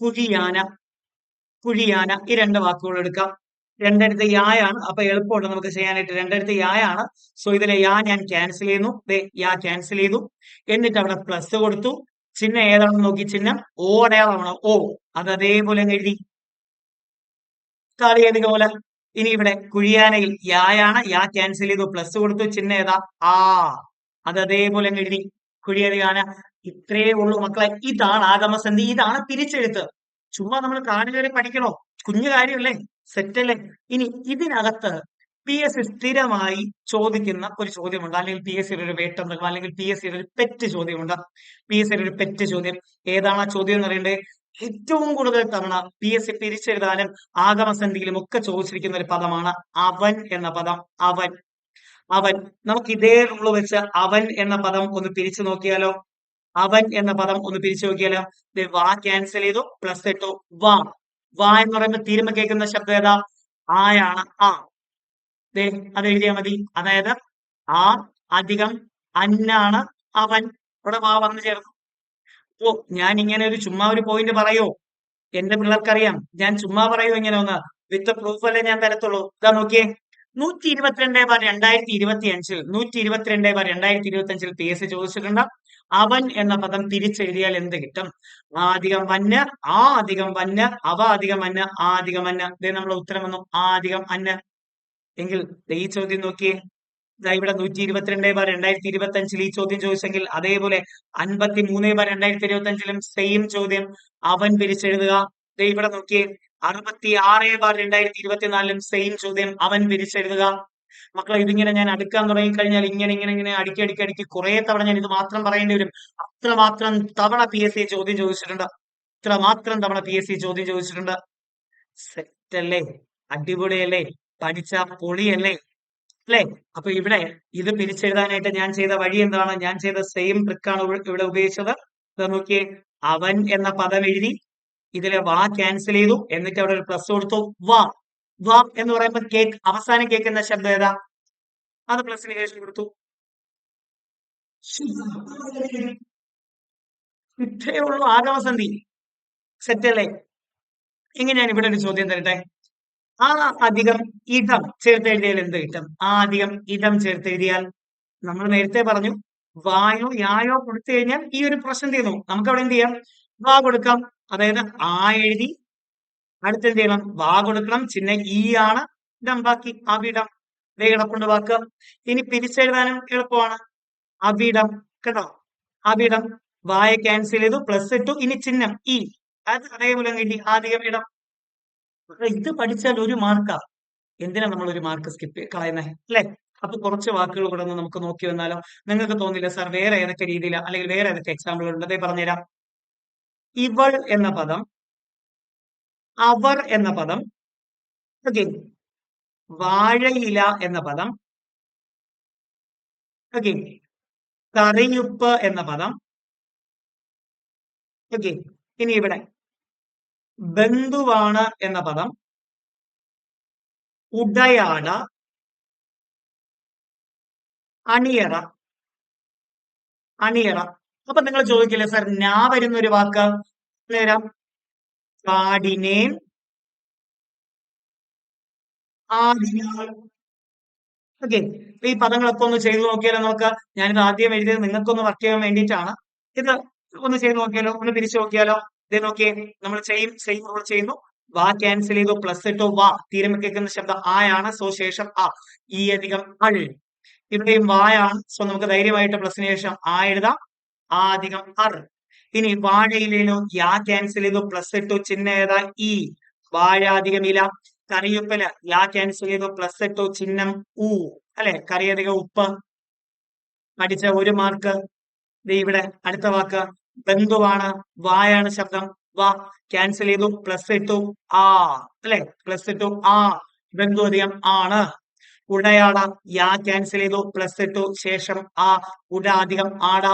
കുഴിയാന. കുഴിയാന. ഈ രണ്ട് വാക്കുകൾ എടുക്കാം. രണ്ടിടത്ത് യായാണ്. അപ്പൊ എളുപ്പമുണ്ട് നമുക്ക് ചെയ്യാനായിട്ട്. രണ്ടിടത്ത് യായാണ്. സോ ഇതിലെ യാ ഞാൻ ക്യാൻസൽ ചെയ്യുന്നു. യാ ക്യാൻസൽ ചെയ്തു. എന്നിട്ട് അവിടെ പ്ലസ് കൊടുത്തു. ചിഹ്നം ഏതാണെന്ന് നോക്കി. ചിഹ്നം ഓ അടയാളമാണ് ഓ അത് അതേപോലെ എഴുതി. കാളിയേതിക പോലെ? ഇനി ഇവിടെ കുഴിയാനയിൽ യായാണ്. യാ ക്യാൻസൽ ചെയ്തു. പ്ലസ് കൊടുത്തു. ചിഹ്നം ഏതാ? ആ. അത് അതേപോലെ എഴുതി. കുഴിയാന ഇത്രേ ഉള്ളൂ മക്കളെ. ഇതാണ് ആഗമസന്ധി. ഇതാണ് തിരിച്ചെഴുത്ത്. ചുമ്മാ നമ്മൾ കാണുകവരെ പഠിക്കണോ? കുഞ്ഞു കാര്യമല്ലേ? സെറ്റല്ലേ ഇനി ഇതിനകത്ത് പി എസ് സി സ്ഥിരമായി ചോദിക്കുന്ന ഒരു ചോദ്യമുണ്ട്. അല്ലെങ്കിൽ പി എസ് സിയുടെ ഒരു വേട്ടം അല്ലെങ്കിൽ പി എസ് സിയുടെ ഒരു പെറ്റ് ചോദ്യമുണ്ട്. പി എസ് സിയുടെ ഒരു പെറ്റ് ചോദ്യം. ഏതാണ് ആ ചോദ്യം എന്ന് പറയുന്നത്? ഏറ്റവും കൂടുതൽ തവണ പി എസ് സി തിരിച്ചെഴുതാനും ആഗമസന്ധിയിലും ഒക്കെ ചോദിച്ചിരിക്കുന്ന ഒരു പദമാണ് അവൻ എന്ന പദം. അവൻ. അവൻ. നമുക്ക് ഇതേ റൂൾ വെച്ച് അവൻ എന്ന പദം ഒന്ന് പിരിച്ചു നോക്കിയാലോ? അവൻ എന്ന പദം ഒന്ന് പിരിച്ചു നോക്കിയാലോ? വാ ക്യാൻസൽ ചെയ്തു പ്ലസ് ഇട്ടു വാ. വാ എന്ന് പറയുമ്പോൾ തീരുമ്പ കേൾക്കുന്ന ശബ്ദം ഏതാ? ആയാണ് ആ. അത് എഴുതിയാൽ മതി. അതായത് ആ അധികം അന്നാണ് അവൻ. ഇവിടെ വാ വന്നു ചേർന്നു. ഓ ഞാൻ ഇങ്ങനെ ഒരു ചുമ്മാ ഒരു പോയിന്റ് പറയോ? എന്റെ പിള്ളേർക്കറിയാം. ഞാൻ ചുമ്മാ പറയോ ഇങ്ങനെ ഒന്ന്? വിത്ത് പ്രൂഫ് അല്ലേ ഞാൻ തരത്തുള്ളൂ? ഇതാ നോക്കിയേ. നൂറ്റി ഇരുപത്തിരണ്ട് ബാർ രണ്ടായിരത്തി ഇരുപത്തി അഞ്ചിൽ നൂറ്റി ഇരുപത്തിരണ്ട് ബാർ രണ്ടായിരത്തി ഇരുപത്തി അഞ്ചിൽ പി എസ് സി ചോദിച്ചിട്ടുണ്ട്? അവൻ എന്ന പദം തിരിച്ചെഴുതിയാൽ എന്ത് കിട്ടും? ആ അധികം വന്ന് ആ അധികം വന്ന് അവ അധികം വന്ന് ആ അധികം വന്ന്. ഇതേ നമ്മളെ ഉത്തരം വന്നു ആ അധികം അന്ന് എങ്കിൽ ഈ ചോദ്യം നോക്കിയേ. ഇവിടെ നൂറ്റി ഇരുപത്തിരണ്ട് ബാർ രണ്ടായിരത്തി ഇരുപത്തി അഞ്ചിൽ ഈ ചോദ്യം ചോദിച്ചെങ്കിൽ അതേപോലെ അൻപത്തി മൂന്ന് ബാർ രണ്ടായിരത്തി ഇരുപത്തി അഞ്ചിലും സെയിം ചോദ്യം അവൻ പിരിച്ചെഴുതുക. ഇവിടെ നോക്കിയേ അറുപത്തി ആറ് ബാർ രണ്ടായിരത്തി ഇരുപത്തിനാലിലും സെയിം ചോദ്യം അവൻ പിരിച്ചെഴുതുക. മക്കളെ ഇതിങ്ങനെ ഞാൻ അടുക്കാൻ തുടങ്ങി കഴിഞ്ഞാൽ ഇങ്ങനെ ഇങ്ങനെ ഇങ്ങനെ അടുക്കി അടുക്കി അടുക്കി കുറെ തവണ ഞാൻ ഇത് മാത്രം പറയേണ്ടി വരും. അത്രമാത്രം തവണ പി എസ് സി ചോദ്യം ചോദിച്ചിട്ടുണ്ട്. ഇത്രമാത്രം തവണ പി എസ് സി ചോദ്യം ചോദിച്ചിട്ടുണ്ട്. സെറ്റ് അല്ലേ അടിപൊളിയല്ലേ? പഠിച്ച പൊളിയല്ലേ? അല്ലേ? അപ്പൊ ഇവിടെ ഇത് പിരിച്ചെഴുതാനായിട്ട് ഞാൻ ചെയ്ത വഴി എന്താണ്? ഞാൻ ചെയ്ത സെയിം ട്രിക്കാണ് ഇവിടെ ഉപയോഗിച്ചത്. നോക്കിയേ. അവൻ എന്ന പദം എഴുതി ഇതിലെ വാ ക്യാൻസൽ ചെയ്തു. എന്നിട്ട് അവിടെ ഒരു പ്ലസ് കൊടുത്തു. വാ. വാ എന്ന് പറയുമ്പോൾ കേക്ക് അവസാനം കേൾക്കുന്ന ശബ്ദം ഏതാ? അത് പ്ലസിന് ശേഷം കൊടുത്തു. ഇത്രയേ ഉള്ളൂ സെറ്റ് അല്ലേ? എങ്ങനെയാണ് ഇവിടെ ഒരു ചോദ്യം തരട്ടെ. ആ അധികം ഇതം ചേർത്ത് എഴുതിയാൽ എന്ത് കിട്ടും? ആ അധികം ഇതം ചേർത്ത് എഴുതിയാൽ നമ്മൾ നേരത്തെ പറഞ്ഞു വായോ യായോ കൊടുത്തു കഴിഞ്ഞാൽ ഈ ഒരു പ്രശ്നം തീർന്നു. നമുക്ക് അവിടെ എന്ത് ചെയ്യാം? വാ കൊടുക്കാം. അതായത് ആ എഴുതി അടുത്ത് എന്ത് ചെയ്യണം? വാ കൊടുക്കണം. ചിഹ്നം ഈ ആണ്. ഇടം ബാക്കി. അവിടം. ദേ കിടപ്പുണ്ട് വാക്ക് ഇനി പിരിച്ചെഴുതാനും എളുപ്പമാണ്. അവിടം. കേട്ടോ? അവിടം. വായ ക്യാൻസൽ ചെയ്തു. പ്ലസ് ഇട്ടു. ഇനി ചിഹ്നം. ഈ. അത് അതേപോലെ കിട്ടി. ആദ്യം ഇടം. ഇത് പഠിച്ചാൽ ഒരു മാർക്കാ. എന്തിനാ നമ്മൾ ഒരു മാർക്ക് സ്കിപ്പ് കളയുന്നത് അല്ലെ? അപ്പൊ കുറച്ച് വാക്കുകൾ കൂടെ ഒന്ന് നമുക്ക് നോക്കി വന്നാലോ? നിങ്ങൾക്ക് തോന്നില്ല സാർ വേറെ ഏതൊക്കെ രീതിയിലാ? അല്ലെങ്കിൽ വേറെ ഏതൊക്കെ എക്സാമ്പിൾ ഉണ്ട് അതേ പറഞ്ഞുതരാം. ഇവൾ എന്ന പദം അവർ എന്ന പദം ഓക്കെ വാഴയില എന്ന പദം ഓക്കെ കറിയുപ്പ് എന്ന പദം ഓക്കെ ഇനി ഇവിടെ. ബന്ധുവാണ് എന്ന പദം. ഉടയാട അണിയറ അണിയറ. അപ്പൊ നിങ്ങൾ ചോദിക്കില്ലേ സാർ ഞാ വരുന്ന ഒരു വാക്ക്? നേരം. കാടിനെ ആദിനാൾ. ഓക്കെ ഈ പദങ്ങളൊക്കെ ഒന്ന് ചെയ്തു നോക്കിയാലോ നമുക്ക്? ഞാനിത് ആദ്യം എഴുതിയത് നിങ്ങൾക്കൊന്ന് വർക്ക് ചെയ്യാൻ വേണ്ടിയിട്ടാണ്. ഇത് ഒന്ന് ചെയ്തു നോക്കിയാലോ? ഒന്ന് തിരിച്ചു നോക്കിയാലോ? നോക്കിയേ നമ്മൾ ചെയ്യും സെയിം റൂൾ ചെയ്യുന്നു. വാ ക്യാൻസൽ ചെയ്തു പ്ലസ് എട്ടോ വാ. തീരം കേൾക്കുന്ന ശബ്ദം ആയാണ് സോ ശേഷം ആ. ഈ അധികം അൾ ഇവിടെയും വായാണ് സോ നമുക്ക് ധൈര്യമായിട്ട് പ്ലസിന് ശേഷം ആ എഴുതാം. ആ അധികം അർ ഇനി വാഴയിലേനോ യാ ക്യാൻസൽ ചെയ്തു പ്ലസ് ഇട്ടു ചിഹ്നം ഏതാ? ഈ. വാഴ അധികം ഇല. കറിയുപ്പല യാ ക്യാൻസൽ ചെയ്തു പ്ലസ് ഇട്ടു ചിഹ്നം ഊ. അല്ലെ? കറിയധികം ഉപ്പ്. പഠിച്ച ഒരു മാർക്ക് ഇവിടെ അടുത്ത വാക്ക്. ബന്ധുവാണ്. വായാണ് ശബ്ദം. വാ ക്യാൻസൽ ചെയ്തു പ്ലസ് ഇട്ടു ആ അല്ലെ? പ്ലസ് ഇട്ടു ആ ബന്ധു അധികം ആണ്. ഉടയാട യാ ക്യാൻസൽ ചെയ്തു പ്ലസ് ഇട്ടു ശേഷം ആ ഉട അധികം ആട.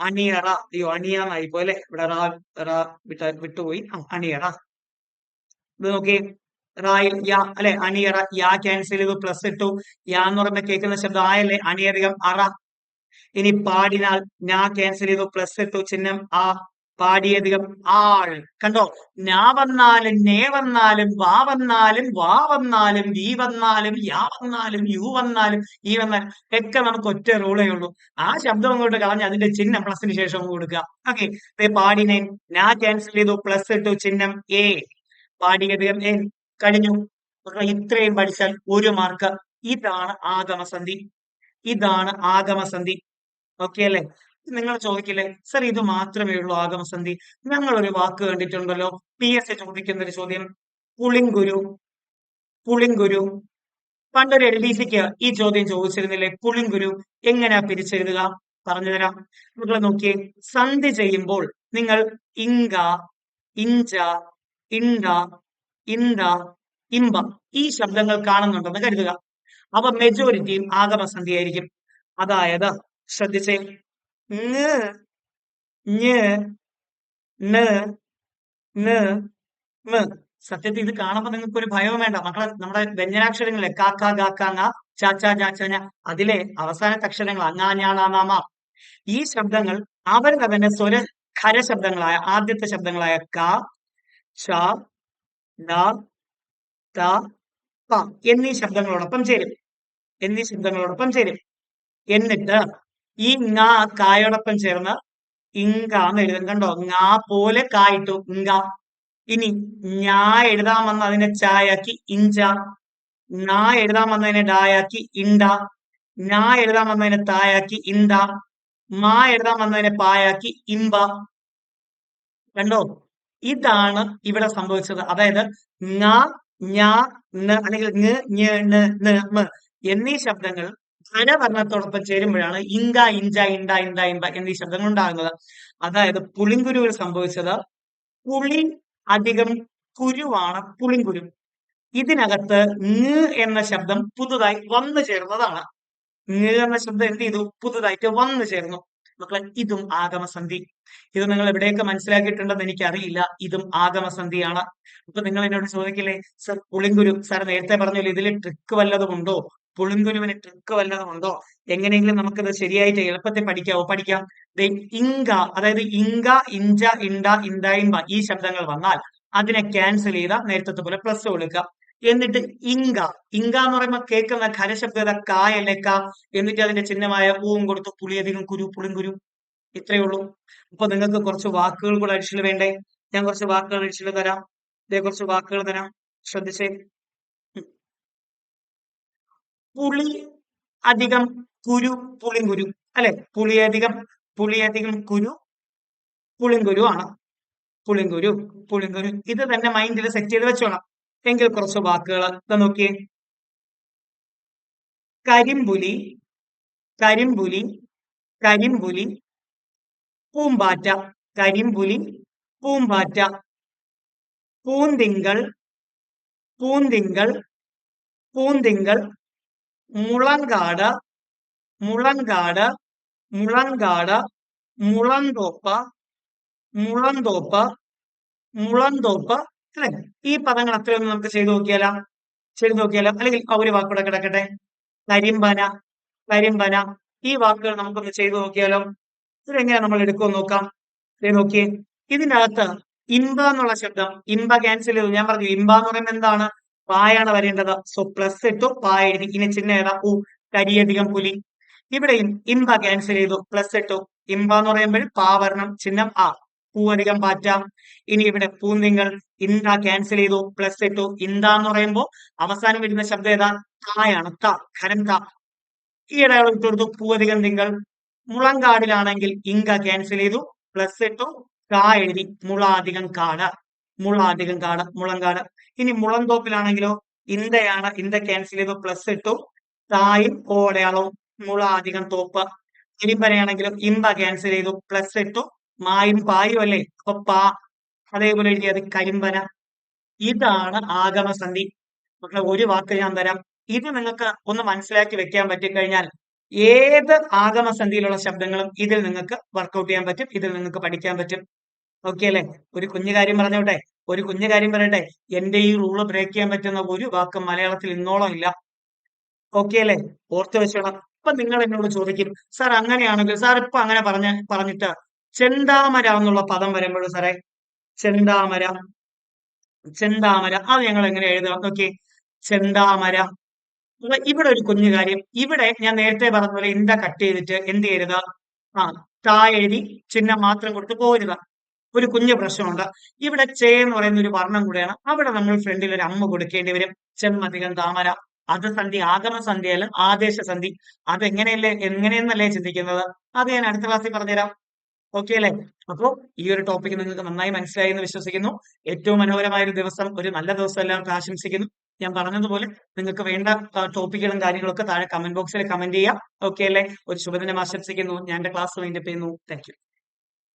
അണിയറ. അയ്യോ അണിയാന്നായി പോലെ ഇവിടെ റാ റാ വിട്ട വിട്ടുപോയി. അണിയറ. ഇത് നോക്കി റായിൽ യാ അല്ലെ? അണിയറ യാ ക്യാൻസൽ ചെയ്തു പ്ലസ് ഇട്ടു. യാ എന്ന് പറയുമ്പോ കേൾക്കുന്ന ശബ്ദം ആയല്ലേ? അണിയധികം അറ. ഇനി പാടിനാൽ ഞാൻ ക്യാൻസൽ ചെയ്തു പ്ലസ് ഇട്ടു ചിഹ്നം ആ പാടിയധികം ആൾ. കണ്ടോ? ഞാ വന്നാലും നേ വന്നാലും വാ വന്നാലും വാ വന്നാലും വി വന്നാലും യാ വന്നാലും യു വന്നാലും ഈ വന്നാലും ഒക്കെ നമുക്ക് ഒറ്റ റൂളേ ഉള്ളൂ. ആ ശബ്ദം അങ്ങോട്ട് കളഞ്ഞ് അതിന്റെ ചിഹ്നം പ്ലസിന് ശേഷം കൊടുക്കുക. ഓക്കെ പാടിനെ ഞാ ക്യാൻസൽ ചെയ്തു പ്ലസ് ഇട്ടു ചിഹ്നം എ പാടിയധികം എ കഴിഞ്ഞു. ഇത്രയും പഠിച്ചാൽ ഒരു മാർക്ക് ഇതാണ് ആഗമസന്ധി. ഇതാണ് ആഗമസന്ധി. ഓക്കെ അല്ലേ? നിങ്ങൾ ചോദിക്കില്ലേ സർ ഇത് മാത്രമേ ഉള്ളൂ ആഗമസന്ധി? ഞങ്ങൾ ഒരു വാക്ക് കണ്ടിട്ടുണ്ടല്ലോ. പി എസ് ചോദിക്കുന്ന ഒരു ചോദ്യം. പുളിങ്കുരു പുളിങ്കുരു. പണ്ടൊരു എൽ ഡി സിക്ക് ഈ ചോദ്യം ചോദിച്ചിരുന്നില്ലേ പുളിങ്കുരു എങ്ങനെയാ പിരിച്ചെഴുതുക? പറഞ്ഞുതരാം. നിങ്ങൾ നോക്കിയേ സന്ധി ചെയ്യുമ്പോൾ നിങ്ങൾ ഇങ്ക ഇഞ്ച ഇണ്ട ഇന്ത ഇമ്പ ഈ ശബ്ദങ്ങൾ കാണുന്നുണ്ടെന്ന് കരുതുക. അപ്പൊ മെജോറിറ്റിയും ആഗമസന്ധി ആയിരിക്കും അതായത് ശ്രദ്ധിച്ചേ. ന് ന് സത്യത്തിൽ ഇത് കാണുമ്പോൾ നിങ്ങൾക്ക് ഒരു ഭയവും വേണ്ട. മക്കളെ നമ്മുടെ വ്യഞ്ജനാക്ഷരങ്ങളെ കാക്ക ഗാക്കാങ്ങ ചാച്ച ചാച്ചന അതിലെ അവസാനത്തെ അക്ഷരങ്ങൾ അങ്ങാഞ്ഞാണാമാമ ഈ ശബ്ദങ്ങൾ അവരുടെ തന്നെ സ്വര ഖര ശബ്ദങ്ങളായ ആദ്യത്തെ ശബ്ദങ്ങളായ ക ച ഡ ത എന്നീ ശബ്ദങ്ങളോടൊപ്പം ചേരും. എന്നീ ശബ്ദങ്ങളോടൊപ്പം ചേരും. എന്നിട്ട് ഈ ങ കായോടൊപ്പം ചേർന്ന് ഇങ്ക എന്ന് എഴുതും കണ്ടോ? ങ പോലെ കായിട്ടു ഇങ്ക. ഇനി ഞാ എഴുതാൻ വന്ന അതിനെ ചായാക്കി ഇഞ്ച. നാ എഴുതാൻ വന്നതിനെ ഡായാക്കി ഇണ്ട. ഞാ എഴുതാൻ വന്നതിനെ തായാക്കി ഇന്ത മാ എഴുതാൻ വന്നതിനെ പായാക്കി ഇമ്പ. കണ്ടോ? ഇതാണ് ഇവിടെ സംഭവിച്ചത്. അതായത് ങ ഞ അല്ലെങ്കിൽ എന്നീ ശബ്ദങ്ങൾ ഘനവർണത്തോടൊപ്പം ചേരുമ്പോഴാണ് ഇങ്ക ഇഞ്ച ഇണ്ട ഇണ്ട ഇമ്പ എന്നീ ശബ്ദങ്ങൾ ഉണ്ടാകുന്നത്. അതായത് പുളിങ്കുരുവിൽ സംഭവിച്ചത് പുളി അധികം കുരുവാണ് പുളിങ്കുരു. ഇതിനകത്ത് ങ് എന്ന ശബ്ദം പുതുതായി വന്നു ചേർന്നതാണ്. ങ് എന്ന ശബ്ദം എന്ത് ചെയ്തു? പുതുതായിട്ട് വന്നു ചേർന്നു. മക്കളെ ഇതും ആഗമസന്ധി. ഇത് നിങ്ങൾ എവിടെയൊക്കെ മനസ്സിലാക്കിയിട്ടുണ്ടെന്ന് എനിക്കറിയില്ല. ഇതും ആഗമസന്ധിയാണ്. അപ്പൊ നിങ്ങൾ എന്നോട് ചോദിക്കില്ലേ സർ പുളിങ്കുരു സാർ നേരത്തെ പറഞ്ഞല്ലോ ഇതിൽ ട്രിക്ക് വല്ലതും ഉണ്ടോ? പുളിങ്കുരുവിന് ട്രിക്ക് വല്ലതും ഉണ്ടോ? എങ്ങനെയെങ്കിലും നമുക്കത് ശരിയായിട്ട് എളുപ്പത്തിൽ പഠിക്കാവോ? പഠിക്കാം. ഇങ്ക അതായത് ഇങ്ക ഇഞ്ച ഇണ്ട ഇണ്ടായിമ്പ ഈ ശബ്ദങ്ങൾ വന്നാൽ അതിനെ ക്യാൻസൽ ചെയ്ത നേരത്തെ പോലെ പ്ലസ് കൊടുക്കുക. എന്നിട്ട് ഇങ്ക ഇങ്ക എന്ന് പറയുമ്പോൾ കേൾക്കുന്ന ഖരശബ്ദത കായല്ലേ എന്നിട്ട് അതിന്റെ ചിഹ്നമായ ഊവും കൊടുത്തു പുളിയധികം കുരു പുളിങ്കുരു ഇത്രയേ ഉള്ളൂ. അപ്പൊ നിങ്ങൾക്ക് കുറച്ച് വാക്കുകൾ കൂടെ അടിച്ചിൽ വേണ്ടേ? ഞാൻ കുറച്ച് വാക്കുകൾ അടിച്ചിൽ തരാം. ഇതേ കുറച്ച് വാക്കുകൾ തരാം. ശ്രദ്ധിച്ചേ. പുളി അധികം കുരു പുളിങ്കുരു അല്ലെ? പുളിയധികം പുളിയധികം കുരു പുളിങ്കുരു ആണ്. പുളിങ്കുരു പുളിങ്കുരു ഇത് തന്നെ മൈൻഡിൽ സെറ്റ് ചെയ്ത് വെച്ചോണം എങ്കിൽ കുറച്ച് വാക്കുകൾ ഇതാ നോക്കിയേ. കരിമ്പുലി കരിമ്പുലി കരിമ്പുലി പൂമ്പാറ്റ കരിമ്പുലി പൂമ്പാറ്റ. പൂന്തിങ്കൾ പൂന്തിങ്കൾ പൂന്തിങ്കൾ മുളങ്കാട് മുളങ്കാട് മുളങ്കാട് മുളന്തോപ്പ മുളന്തോപ്പ് മുളന്തോപ്പ് അല്ലെ? ഈ പദങ്ങൾ അത്രയൊന്നും നമുക്ക് ചെയ്തു നോക്കിയാലോ? ചെയ്തു നോക്കിയാലോ? അല്ലെങ്കിൽ ആ ഒരു വാക്കൂടെ കിടക്കട്ടെ. കരിമ്പന കരിമ്പന. ഈ വാക്കുകൾ നമുക്കൊന്ന് ചെയ്തു നോക്കിയാലോ? ഇതെങ്ങനെ നമ്മൾ എടുക്കുമെന്ന് നോക്കാം. നോക്കിയേ. ഇതിനകത്ത് ഇമ്പ എന്നുള്ള ശബ്ദം. ഇമ്പ ക്യാൻസൽ ചെയ്തു. ഞാൻ പറഞ്ഞു ഇമ്പ എന്ന് പറയുന്നത് എന്താണ്? പായാണ് വരേണ്ടത്. സോ പ്ലസ് ഇട്ടു. പാ എഴുതി. ഇനി ചിഹ്നം ഏതാ? ഉ. കരിയധികം പുലി. ഇവിടെയും ഇമ്പ ക്യാൻസൽ ചെയ്തു. പ്ലസ് ഇട്ടു. ഇമ്പ എന്ന് പറയുമ്പോൾ പാ വരണം ചിഹ്നം ആ. പൂ അധികം പാറ്റ. ഇനി ഇവിടെ പൂന്തിങ്കൾ ഇന്ത ക്യാൻസൽ ചെയ്തു. പ്ലസ് ഇട്ടു. ഇന്ത എന്ന് പറയുമ്പോൾ അവസാനം വരുന്ന ശബ്ദം ഏതാ? തായാണ്. ത. ഖരം ത. ഈ ഇടയാളം ഇട്ട് കൊടുത്തു. പൂവധികം തിങ്കൾ. മുളങ്കാടിലാണെങ്കിൽ ഇങ്ക ക്യാൻസൽ ചെയ്തു. പ്ലസ് ഇട്ടു. കാ എഴുതി. മുളാധികം കാട്. മുളാധികം കാട്. മുളങ്കാട്. ഇനി മുളന്തോപ്പിലാണെങ്കിലോ ഇന്ദയാണ് ഇന്ദ ക്യാൻസൽ ചെയ്ത് പ്ലസ് ഇട്ടു. തായും ഓ അടയാളവും മുളാധികം തോപ്പ്. കരിമ്പനയാണെങ്കിലും ഇമ്പ ക്യാൻസൽ ചെയ്തു പ്ലസ് ഇട്ടു. മായും പായും അല്ലേ? അപ്പൊ പാ അതേപോലെ എഴുതിയത് കരിമ്പന. ഇതാണ് ആഗമസന്ധി. മക്കളെ ഒരു വാക്ക് ഞാൻ തരാം. ഇത് നിങ്ങൾക്ക് ഒന്ന് മനസ്സിലാക്കി വെക്കാൻ പറ്റിക്കഴിഞ്ഞാൽ ഏത് ആഗമസന്ധിയിലുള്ള ശബ്ദങ്ങളും ഇതിൽ നിങ്ങൾക്ക് വർക്കൗട്ട് ചെയ്യാൻ പറ്റും ഇതിൽ നിങ്ങൾക്ക് പഠിക്കാൻ പറ്റും. ഓക്കെ അല്ലേ ഒരു കുഞ്ഞു കാര്യം പറഞ്ഞോട്ടെ? ഒരു കുഞ്ഞു കാര്യം പറയട്ടെ? എന്റെ ഈ റൂൾ ബ്രേക്ക് ചെയ്യാൻ പറ്റുന്ന ഒരു വാക്ക് മലയാളത്തിൽ ഇന്നോളം ഇല്ല. ഓക്കെ അല്ലേ ഓർത്ത് വെച്ചോളാം. അപ്പൊ നിങ്ങൾ എന്നോട് ചോദിക്കും സാർ അങ്ങനെയാണെങ്കിൽ സാർ ഇപ്പൊ അങ്ങനെ പറഞ്ഞ പറഞ്ഞിട്ട് ചെന്താമര എന്നുള്ള പദം വരുമ്പോഴും സാറേ ചെന്താമര ചെന്താമര അത് ഞങ്ങൾ എങ്ങനെ എഴുതാം ഓക്കെ ചെന്താമര. ഇവിടെ ഒരു കുഞ്ഞു കാര്യം. ഇവിടെ ഞാൻ നേരത്തെ പറഞ്ഞ പോലെ ഇന്ത കട്ട് ചെയ്തിട്ട് എന്ത് ചെയ്യരുത്? ആ താ എഴുതി ചിഹ്നം മാത്രം കൊടുത്ത് പോരുക. ഒരു കുഞ്ഞു പ്രശ്നമുണ്ട്. ഇവിടെ ചേ എന്ന് പറയുന്ന ഒരു വർണം കൂടെയാണ്. അവിടെ നമ്മൾ ഫ്രണ്ടിൽ ഒരു അമ്മ കൊടുക്കേണ്ടി വരും. ചെമ്മധികം താമര. അത് സന്ധി ആഗമ സന്ധിയല്ല ആദേശ സന്ധി. അത് എങ്ങനെയല്ലേ എങ്ങനെയെന്നല്ലേ ചിന്തിക്കുന്നത്? അത് ഞാൻ അടുത്ത ക്ലാസ്സിൽ പറഞ്ഞുതരാം. ഓക്കെ അല്ലേ? അപ്പോ ഈ ഒരു ടോപ്പിക് നിങ്ങൾക്ക് നന്നായി മനസ്സിലായി എന്ന് വിശ്വസിക്കുന്നു. ഏറ്റവും മനോഹരമായ ഒരു ദിവസം ഒരു നല്ല ദിവസം എല്ലാവർക്കും ആശംസിക്കുന്നു. ഞാൻ പറഞ്ഞതുപോലെ നിങ്ങൾക്ക് വേണ്ട ടോപ്പിക്കുകളും കാര്യങ്ങളൊക്കെ താഴെ കമന്റ് ബോക്സിൽ കമന്റ് ചെയ്യാം. ഓക്കെ അല്ലേ? ഒരു ശുഭദിനം ആശംസിക്കുന്നു. ഞാൻ എന്റെ ക്ലാസ് വൈൻഡപ്പ് ചെയ്യുന്നു. താങ്ക്